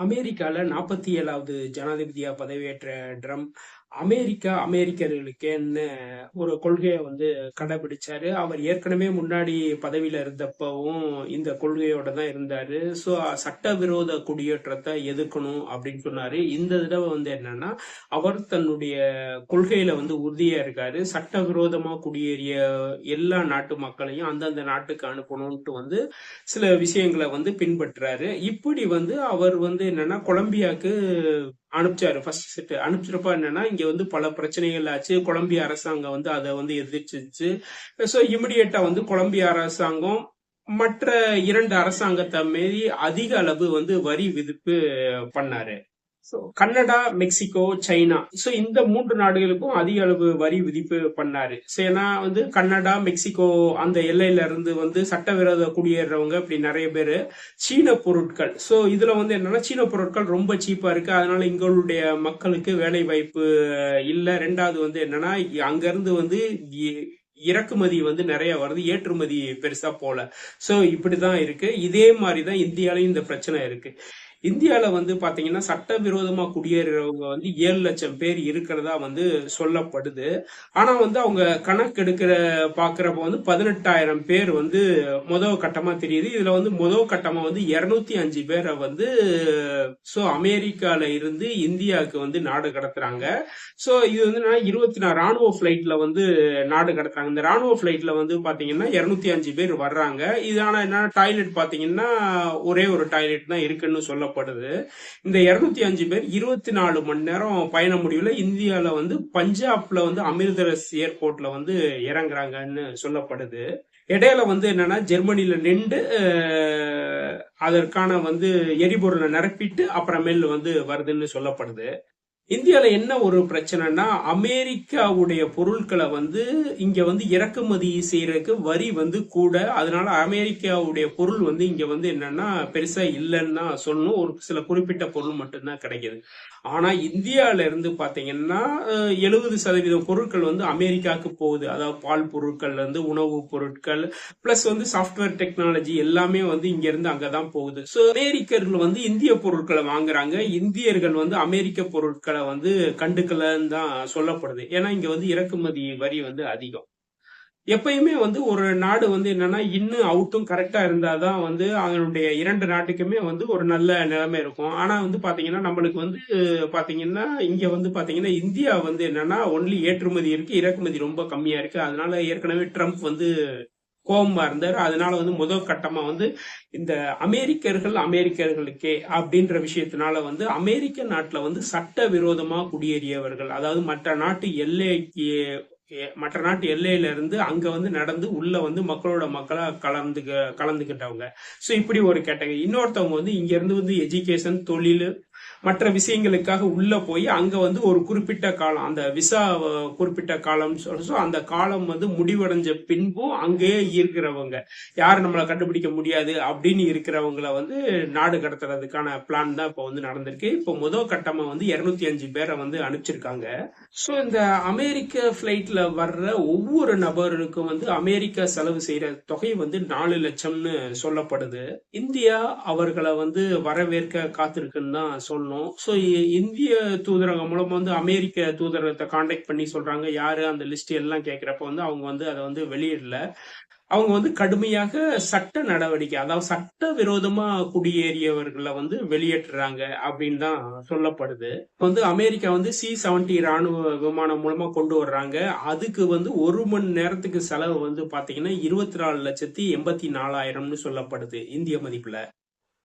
அமெரிக்காவில் நாற்பத்தி ஏழாவது ஜனாதிபதியாக பதவியேற்ற ட்ரம் அமெரிக்கா அமெரிக்கர்களுக்கேன்னு ஒரு கொள்கையை வந்து கடைபிடிச்சாரு. அவர் ஏற்கனவே முன்னாடி பதவியில இருந்தப்பவும் இந்த கொள்கையோட தான் இருந்தாரு. ஸோ சட்டவிரோத குடியேற்றத்தை எதிர்க்கணும் அப்படின்னு சொன்னாரு. இந்த தடவை வந்து என்னன்னா அவர் தன்னுடைய கொள்கையில வந்து உறுதியா இருக்காரு. சட்டவிரோதமா குடியேறிய எல்லா நாட்டு மக்களையும் அந்தந்த நாட்டுக்கு அனுப்பணும்ட்டு வந்து சில விஷயங்களை வந்து பின்பற்றுறாரு இப்படி வந்து அவர் வந்து என்னன்னா கொலம்பியாவுக்கு அனுப்பிச்சாரு. ஃபர்ஸ்ட் செட்டு அனுப்பிச்சிருப்பா என்னன்னா இங்க வந்து பல பிரச்சனைகள் ஆச்சு. கொலம்பிய அரசாங்கம் வந்து அதை வந்து எதிர்த்துச்சு. ஸோ இமிடியேட்டா வந்து கொலம்பிய அரசாங்கம் மற்ற இரண்டு அரசாங்கத்தை மீறி அதிக அளவு வந்து வரி விதிப்பு பண்ணாரு. So Canada Mexico China. So இந்த மூன்று நாடுகளுக்கும் அதிக அளவு வரி விதிப்பு பண்ணாரு. ஸோ ஏன்னா வந்து கனடா மெக்சிகோ அந்த எல்லையில இருந்து வந்து சட்டவிரோத குடியேறவங்க இப்படி நிறைய பேர் சீன பொருட்கள். ஸோ இதுல வந்து என்னன்னா சீன பொருட்கள் ரொம்ப சீப்பா இருக்கு. அதனால இங்களுடைய மக்களுக்கு வேலை வாய்ப்பு இல்லை. ரெண்டாவது வந்து என்னன்னா அங்க இருந்து வந்து இ- இறக்குமதி வந்து நிறைய வருது. ஏற்றுமதி பெருசா போல. சோ இப்படிதான் இருக்கு. இதே மாதிரி தான் இந்தியாலயும் இந்த பிரச்சனை இருக்கு. இந்தியாவில் வந்து பார்த்தீங்கன்னா சட்டவிரோதமாக குடியேறவங்க வந்து ஏழு லட்சம் பேர் இருக்கிறதா வந்து சொல்லப்படுது. ஆனால் வந்து அவங்க கணக்கு எடுக்கிற வந்து பதினெட்டாயிரம் பேர் வந்து முதல் கட்டமாக தெரியுது. இதில் வந்து முதல் கட்டமாக வந்து இரநூத்தி அஞ்சு பேரை வந்து ஸோ அமெரிக்காவில் இருந்து இந்தியாவுக்கு வந்து நாடு கடத்துறாங்க. ஸோ இது வந்து இருபத்தி நாலு ராணுவ ஃப்ளைட்டில் வந்து நாடு கடத்துறாங்க. இந்த ராணுவ ஃப்ளைட்டில் வந்து பார்த்தீங்கன்னா இரநூத்தி அஞ்சு பேர் வர்றாங்க. இது ஆனால் என்ன டாய்லெட் பார்த்தீங்கன்னா ஒரே ஒரு டாய்லெட் தான் இருக்குன்னு சொல்லப்படுது இந்த இருநூத்தி அஞ்சு பேர் இருபத்தி நாலு மணி நேரம் பயண முடிவுல இந்தியால வந்து பஞ்சாப்ல வந்து அமிர்தரஸ் ஏர்போர்ட்ல வந்து இறங்குறாங்கன்னு சொல்லப்படுது. இடையில வந்து என்னன்னா ஜெர்மனில நின்று அதற்கான வந்து எரிபொருளை நிரப்பிட்டு அப்புறமேல் வந்து வருதுன்னு சொல்லப்படுது. இந்தியாவில் என்ன ஒரு பிரச்சனைனா அமெரிக்காவுடைய பொருட்களை வந்து இங்கே வந்து இறக்குமதி செய்கிறதுக்கு வரி வந்து கூட அதனால அமெரிக்காவுடைய பொருள் வந்து இங்கே வந்து என்னன்னா பெருசாக இல்லைன்னு தான் சொல்லணும். ஒரு சில குறிப்பிட்ட பொருள் மட்டும்தான் கிடைக்குது. ஆனால் இந்தியாவில இருந்து பார்த்தீங்கன்னா எழுபது சதவீதம் பொருட்கள் வந்து அமெரிக்காவுக்கு போகுது. அதாவது பால் பொருட்கள் வந்து உணவுப் பொருட்கள் பிளஸ் வந்து சாஃப்ட்வேர் டெக்னாலஜி எல்லாமே வந்து இங்கேருந்து அங்கே தான் போகுது. ஸோ அமெரிக்கர்கள் வந்து இந்திய பொருட்களை வாங்குறாங்க. இந்தியர்கள் வந்து அமெரிக்க பொருட்களை வந்து கண்டுக்கலன்னு தான் சொல்லப்படுது. ஏன்னா இங்க வந்து இறக்குமதி வரி வந்து அதிகம். எப்பயுமே வந்து ஒரு நாடு வந்து என்னன்னா இன்னும் அவுட்டும் கரெக்டா இருந்தாதான் வந்து அதனுடைய இரண்டு நாட்டுக்குமே வந்து ஒரு நல்ல நிலைமை இருக்கும். ஆனா வந்து பாத்தீங்கன்னா நம்மளுக்கு வந்து பாத்தீங்கன்னா இங்க வந்து பாத்தீங்கன்னா இந்தியா வந்து என்னன்னா ஒன்லி ஏற்றுமதி இருக்கு இறக்குமதி ரொம்ப கம்மியா இருக்கு. அதனால ஏற்கனவே ட்ரம்ப் வந்து கோபமா இருந்தார். அதனால வந்து முதல் கட்டமா வந்து இந்த அமெரிக்கர்கள் அமெரிக்கர்களுக்கே அப்படின்ற விஷயத்தினால வந்து அமெரிக்க நாட்டுல வந்து சட்ட விரோதமா குடியேறியவர்கள். அதாவது மற்ற நாட்டு எல்லைக்கு மற்ற நாட்டு எல்லையில இருந்து அங்க வந்து நடந்து உள்ள வந்து மக்களோட மக்களா கலந்து கலந்துக்கிட்டவங்க சோ இப்படி ஒரு கேட்டகரி. இன்னொருத்தவங்க வந்து இங்க இருந்து வந்து எஜுகேஷன் தொழில் மற்ற விஷயங்களுக்காக உள்ள போய் அங்க வந்து ஒரு குறிப்பிட்ட காலம் அந்த விசா குறிப்பிட்ட காலம் சொல்ல அந்த காலம் வந்து முடிவடைஞ்ச பின்பும் அங்கேயே இருக்கிறவங்க. யாரும் நம்மளை கண்டுபிடிக்க முடியாது அப்படின்னு இருக்கிறவங்கள வந்து நாடு கடத்துறதுக்கான பிளான் தான் இப்போ வந்து நடந்திருக்கு. இப்போ முதல் கட்டமா வந்து இருநூத்தி அஞ்சு பேரை வந்து அனுப்பிச்சிருக்காங்க. ஸோ இந்த அமெரிக்க ஃபிளைட்ல வர்ற ஒவ்வொரு நபருக்கும் வந்து அமெரிக்கா செலவு செய்யற தொகை வந்து நாலு லட்சம்னு சொல்லப்படுது. இந்தியா அவர்களை வந்து வரவேற்க காத்திருக்குன்னு தான் சொன்னோம் ஸோ இந்திய தூதரகம் மூலம் வந்து அமெரிக்க தூதரகத்தை காண்டாக்ட் பண்ணி சொல்றாங்க. யாரு அந்த லிஸ்ட் எல்லாம் கேட்கிறப்ப வந்து அவங்க வந்து அதை வந்து வெளியிடல. அவங்க வந்து கடுமையாக சட்ட நடவடிக்கை அதாவது சட்ட விரோதமா குடியேறியவர்களை வந்து வெளியேற்றுறாங்க அப்படின்னு தான் சொல்லப்படுது. வந்து அமெரிக்கா வந்து சி செவன்டி ராணுவ விமானம் மூலமா கொண்டு வர்றாங்க. அதுக்கு வந்து ஒரு மணி நேரத்துக்கு செலவு வந்து பாத்தீங்கன்னா இருபத்தி நாலு லட்சத்தி எண்பத்தி நாலாயிரம்னு சொல்லப்படுது இந்திய மதிப்புல.